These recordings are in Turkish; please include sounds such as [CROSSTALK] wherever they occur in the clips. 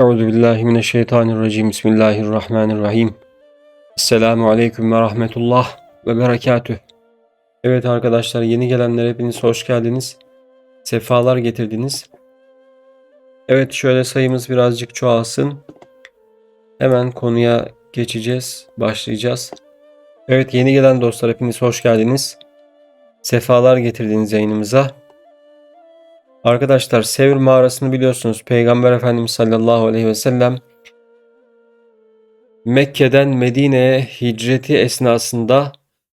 Euzu billahi mineşşeytanirracim. Bismillahirrahmanirrahim. Esselamu aleyküm ve rahmetullah ve berekatüh. Evet arkadaşlar yeni gelenler hepiniz hoş geldiniz. Sefalar getirdiniz. Evet şöyle sayımız birazcık çoğalsın. Hemen konuya geçeceğiz, başlayacağız. Evet yeni gelen dostlar hepiniz hoş geldiniz. Sefalar getirdiniz yayınımıza. Arkadaşlar Sevr mağarasını biliyorsunuz. Peygamber Efendimiz sallallahu aleyhi ve sellem Mekke'den Medine'ye hicreti esnasında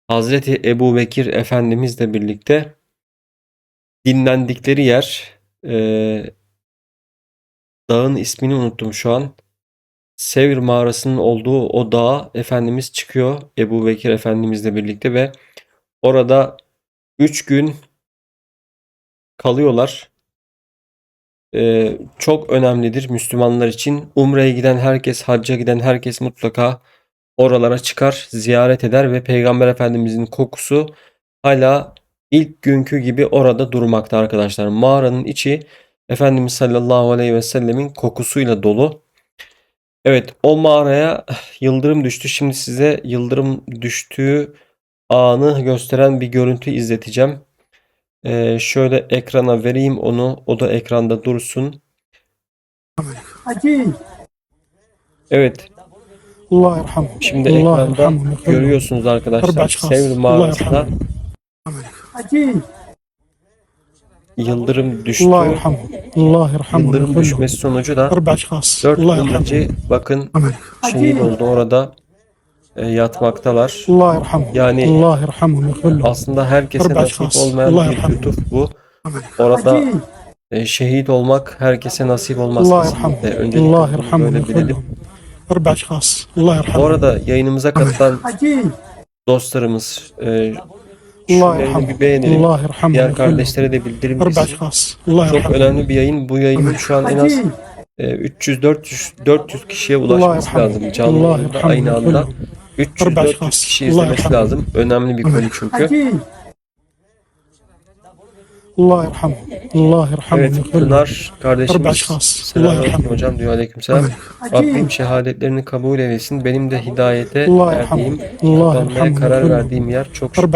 Hazreti Ebu Bekir Efendimizle birlikte dinlendikleri yer eee, dağın ismini unuttum şu an. Sevr mağarasının olduğu o dağa Efendimiz çıkıyor Ebu Bekir Efendimizle birlikte ve orada 3 gün kalıyorlar. Ee, çok önemlidir Müslümanlar için. Umre'ye giden herkes, hacca giden herkes mutlaka oralara çıkar, ziyaret eder ve Peygamber Efendimizin kokusu hala ilk günkü gibi orada durmakta arkadaşlar. Mağaranın içi Efendimiz sallallahu aleyhi ve sellemin kokusuyla dolu. Evet, o mağaraya yıldırım düştü. Şimdi size yıldırım düştüğü anı gösteren bir görüntü izleteceğim. Ee, şöyle ekrana vereyim onu. O da ekranda dursun. Hakim. Evet. Allah yarham. Şimdi Allah ekranda yarham. görüyorsunuz arkadaşlar. Sevr mağarasında Hakim. yıldırım düştü. Allah yarham. Allah yarham. Yıldırım düşmesi sonucu da Arba şahıs. 4 Allah bakın Amel. şehit oldu orada. E, yatmaktalar. Allah yani Allah aslında herkese nasip olmayan Allah bir lütuf bu. Orada e, şehit olmak herkese nasip olmaz. Allah kesinlikle. Öncelikle Allah böyle bilelim. Bu arada yayınımıza katılan dostlarımız e, şunlarını bir beğenelim. Diğer kardeşlere de bildirim Çok önemli bir yayın. Bu yayın şu an en az 300 400 400 kişiye ulaşması lazım. Canlı aynı anda. 300-400 kişi izlemesi lazım. Önemli bir konu çünkü. Allah irham. Allah irham. Evet Pınar kardeşimiz. Selamünaleyküm hocam. Aleyküm selam. Rabbim şehadetlerini kabul eylesin. Benim de hidayete Allah verdiğim, Allah karar verdiğim yer çok şükür.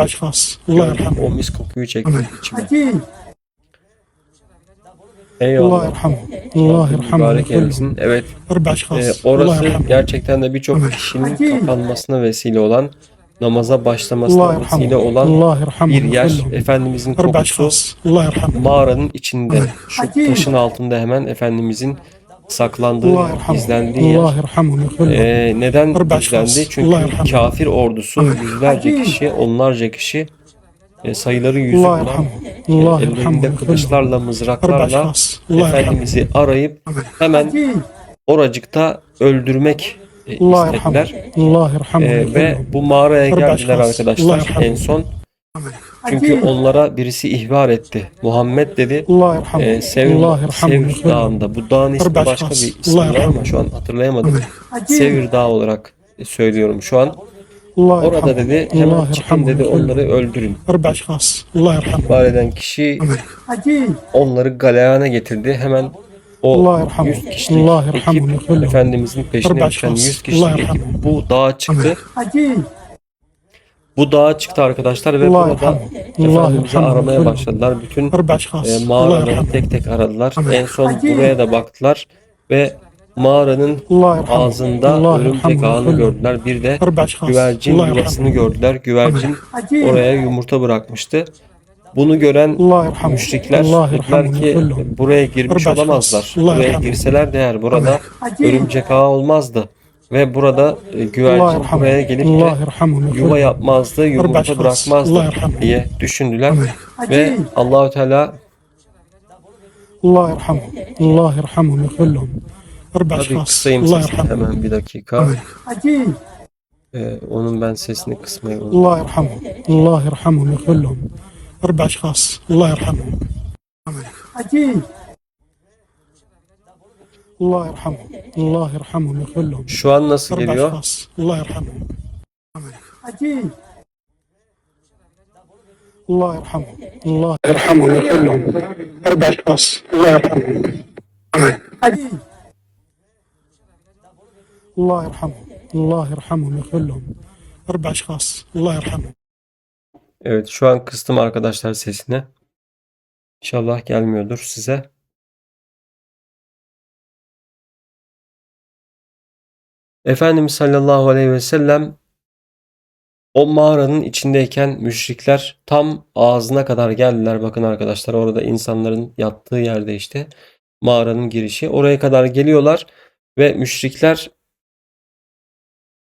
Gördüm o mis kokuyu çekti içime. Eyvallah. Allah yerhamhu. Allah yerhamhu. Evet. E, orası gerçekten de birçok kişinin kapanmasına vesile olan namaza başlamasına vesile olan bir yer. Efendimizin kokusu mağaranın içinde, şu taşın altında hemen Efendimizin saklandığı, izlendiği yer. Ee, neden izlendi? Çünkü kafir ordusu yüzlerce kişi, onlarca kişi e, sayıları yüzü bulan e, ellerinde kılıçlarla, mızraklarla Efendimiz'i arayıp hemen oracıkta öldürmek e, istediler. E, ve bu mağaraya geldiler arkadaşlar en son. Çünkü onlara birisi ihbar etti. Muhammed dedi e, Sevr, Sevr Dağı'nda. Bu dağın ismi başka bir isim ama şu an hatırlayamadım. Sevr Dağı olarak söylüyorum şu an. Allah Orada dedi hemen çıkın dedi onları öldürün. Allah Var eden kişi onları galeyana getirdi. Hemen o Allah 100 kişilik ekip Efendimizin peşine düşen 100 kişilik ekip bu dağa çıktı. Bu dağa çıktı arkadaşlar ve burada Efendimiz'i aramaya başladılar. Bütün e, mağaraları tek tek aradılar. En son buraya da baktılar ve mağaranın ağzında örümcek ağını gördüler. Bir de güvercin yuvasını gördüler. Güvercin oraya yumurta bırakmıştı. Bunu gören müşrikler dediler ki e, buraya girmiş olamazlar. Buraya girseler de eğer burada örümcek ağı olmazdı. Ve burada e, güvercin buraya gelip de yuva yapmazdı, yumurta bırakmazdı diye düşündüler. Ve Allahü Teala Allah irhamu. Allah irhamu. ويغفر لهم أربع tabii أشخاص kısayım الله sesini يرحمه hemen bir dakika. Amin. عجيب Ee, onun ben sesini kısmayı unuttum. الله يرحمه الله يرحمه ويغفر لهم أربع أشخاص الله يرحمه عجيب الله يرحمه الله يرحمه ويغفر لهم Şu an nasıl أربع geliyor? أشخاص الله يرحمه عجيب الله يرحمه الله يرحمه ويغفر لهم أربع أشخاص الله يرحمه عجيب الله يرحمهم الله يرحمهم يغفر لهم أربع أشخاص الله يرحمهم Evet şu an kıstım arkadaşlar sesini. İnşallah gelmiyordur size. Efendimiz sallallahu aleyhi ve sellem o mağaranın içindeyken müşrikler tam ağzına kadar geldiler. Bakın arkadaşlar orada insanların yattığı yerde işte mağaranın girişi. Oraya kadar geliyorlar ve müşrikler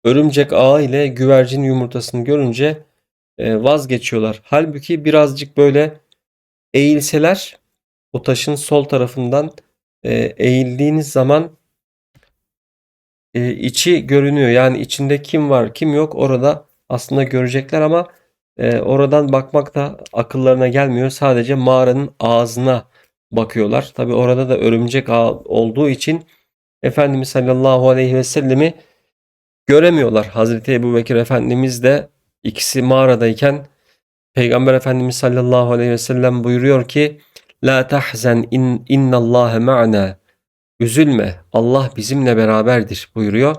örümcek ağı ile güvercin yumurtasını görünce e, vazgeçiyorlar. Halbuki birazcık böyle eğilseler o taşın sol tarafından e, eğildiğiniz zaman e, içi görünüyor. Yani içinde kim var kim yok orada aslında görecekler ama oradan bakmak da akıllarına gelmiyor. Sadece mağaranın ağzına bakıyorlar. Tabi orada da örümcek ağı olduğu için Efendimiz sallallahu aleyhi ve sellemi göremiyorlar. Hazreti Ebu Bekir Efendimiz de ikisi mağaradayken Peygamber Efendimiz sallallahu aleyhi ve sellem buyuruyor ki La tahzen in, innallâhe ma'na Üzülme Allah bizimle beraberdir buyuruyor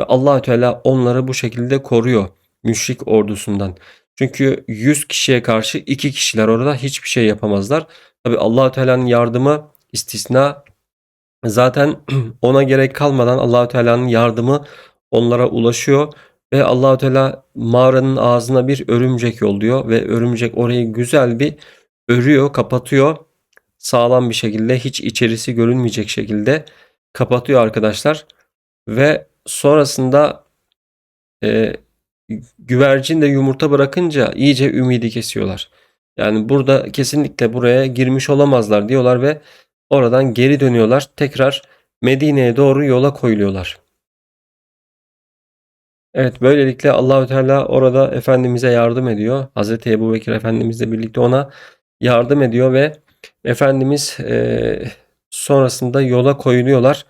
ve Allahü Teala onları bu şekilde koruyor müşrik ordusundan. Çünkü 100 kişiye karşı 2 kişiler orada hiçbir şey yapamazlar. Tabi Allahü Teala'nın yardımı istisna zaten [CLEARS THROAT] ona gerek kalmadan Allahü Teala'nın yardımı onlara ulaşıyor ve Allahü Teala mağaranın ağzına bir örümcek yolluyor ve örümcek orayı güzel bir örüyor, kapatıyor. Sağlam bir şekilde hiç içerisi görünmeyecek şekilde kapatıyor arkadaşlar. Ve sonrasında e, güvercin de yumurta bırakınca iyice ümidi kesiyorlar. Yani burada kesinlikle buraya girmiş olamazlar diyorlar ve oradan geri dönüyorlar. Tekrar Medine'ye doğru yola koyuluyorlar. Evet böylelikle Allahü Teala orada Efendimiz'e yardım ediyor. Hazreti Ebu Bekir Efendimizle birlikte ona yardım ediyor ve Efendimiz eee, sonrasında yola koyuluyorlar.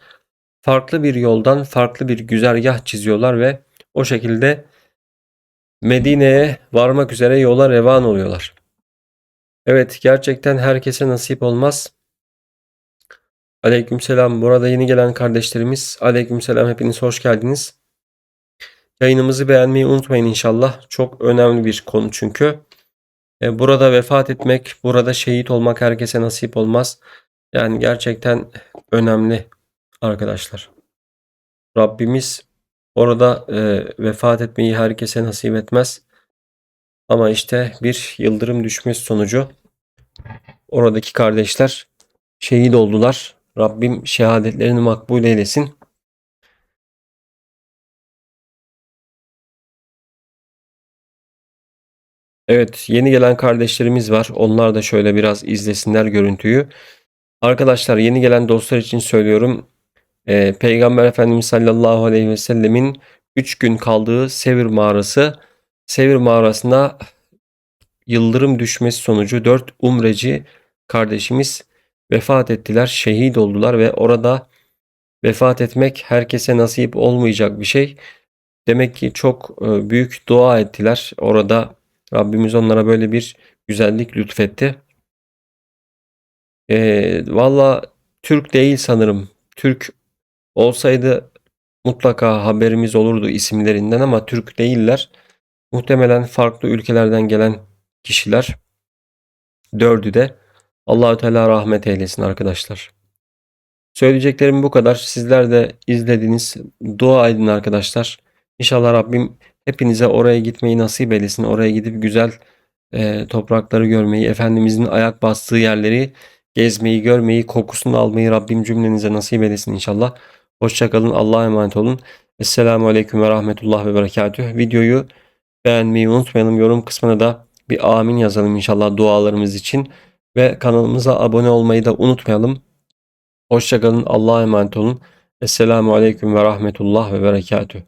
Farklı bir yoldan farklı bir güzergah çiziyorlar ve o şekilde Medine'ye varmak üzere yola revan oluyorlar. Evet gerçekten herkese nasip olmaz. Aleykümselam. Burada yeni gelen kardeşlerimiz. Aleykümselam. Hepiniz hoş geldiniz. Yayınımızı beğenmeyi unutmayın inşallah. Çok önemli bir konu çünkü. E, Burada vefat etmek, burada şehit olmak herkese nasip olmaz. Yani gerçekten önemli arkadaşlar. Rabbimiz orada e, vefat etmeyi herkese nasip etmez. Ama işte bir yıldırım düşmesi sonucu oradaki kardeşler şehit oldular. Rabbim şehadetlerini makbul eylesin. Evet, yeni gelen kardeşlerimiz var. Onlar da şöyle biraz izlesinler görüntüyü. Arkadaşlar yeni gelen dostlar için söylüyorum. Ee, Peygamber Efendimiz sallallahu aleyhi ve sellemin 3 gün kaldığı Sevir mağarası. Sevir mağarasına yıldırım düşmesi sonucu 4 umreci kardeşimiz vefat ettiler, şehit oldular ve orada vefat etmek herkese nasip olmayacak bir şey. Demek ki çok e, büyük dua ettiler. Orada Rabbimiz onlara böyle bir güzellik lütfetti. E, Valla Türk değil sanırım. Türk olsaydı mutlaka haberimiz olurdu isimlerinden ama Türk değiller. Muhtemelen farklı ülkelerden gelen kişiler. Dördü de Allahü Teala rahmet eylesin arkadaşlar. Söyleyeceklerim bu kadar. Sizler de izlediniz. Dua edin arkadaşlar. İnşallah Rabbim hepinize oraya gitmeyi nasip eylesin. Oraya gidip güzel e, toprakları görmeyi, Efendimizin ayak bastığı yerleri gezmeyi, görmeyi, kokusunu almayı Rabbim cümlenize nasip eylesin inşallah. Hoşçakalın. Allah'a emanet olun. Esselamu Aleyküm ve Rahmetullah ve Berekatüh. Videoyu beğenmeyi unutmayalım. Yorum kısmına da bir amin yazalım inşallah dualarımız için. Ve kanalımıza abone olmayı da unutmayalım. Hoşçakalın. Allah'a emanet olun. Esselamu Aleyküm ve Rahmetullah ve Berekatüh.